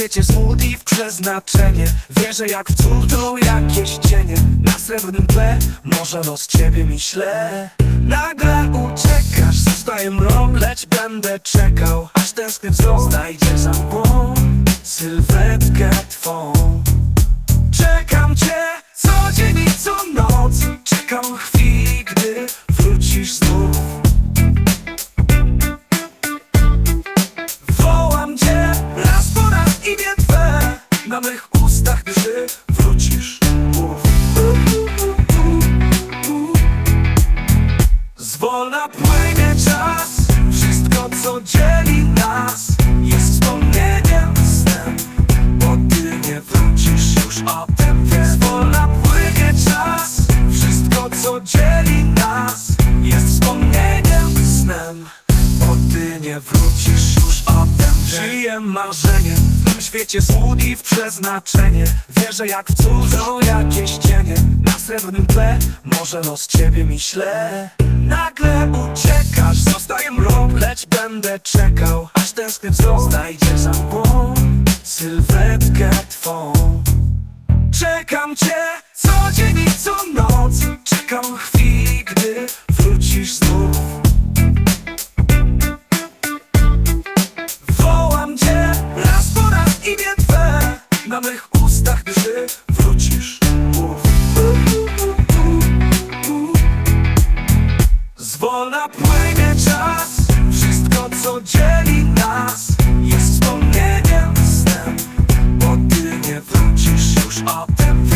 świecie smut i w przeznaczenie. Wierzę jak w cud, to jakieś cienie. Na srebrnym tle, może los ciebie myślę Nagle uciekasz, zostaje mrok Lecz będę czekał, aż tęskny wzrok Znajdzie za mgłą sylwetkę twą. Czekam cię co dzień i co noc. Czekam chwili, gdy wrócisz już o tym Żyję marzeniem W tym świecie słód i w przeznaczenie. Wierzę jak w cud Są jakieś cienie. Na srebrnym tle Może los ciebie myślę Nagle uciekasz Zostaje mrok Lecz będę czekał Aż tęskny wzrok Znajdzie za mgłą. Sylwetkę twą. Czekam cię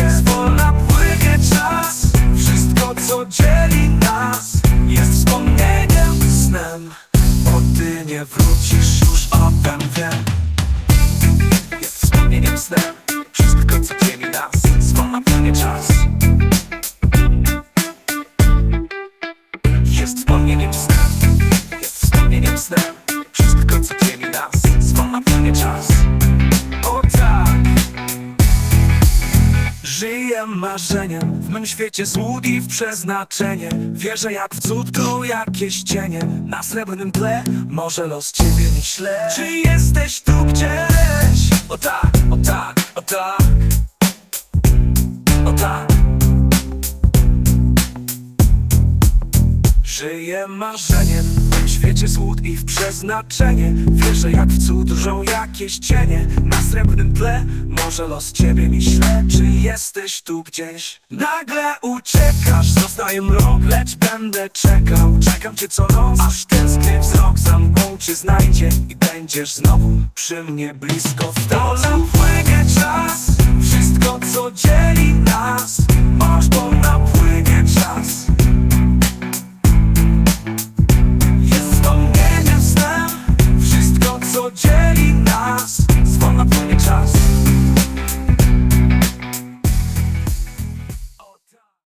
Zwolna płynie czas. Wszystko co dzieli nas Jest wspomnieniem snem. Bo ty nie wrócisz już o tym wiem. Jest wspomnieniem snem. Wszystko co dzieli nas Zwolna płynie czas. Jest wspomnieniem snem marzeniem. W mym świecie złód i w przeznaczenie. Wierzę jak w cud to jakieś cienie. Na srebrnym tle Może los ciebie nie śle Czy jesteś tu gdzieś? O tak, o tak, o tak. O tak. Żyję marzeniem. W świecie słód i w przeznaczenie. Wierzę jak w cud drżą jakieś cienie. Na srebrnym tle Może los ciebie mi śle Czy jesteś tu gdzieś? Nagle uciekasz. Zostaje mrok, lecz będę czekał. Czekam cię co noc. Aż tęskny wzrok za mgłą cię znajdzie I będziesz znowu przy mnie blisko. W tacu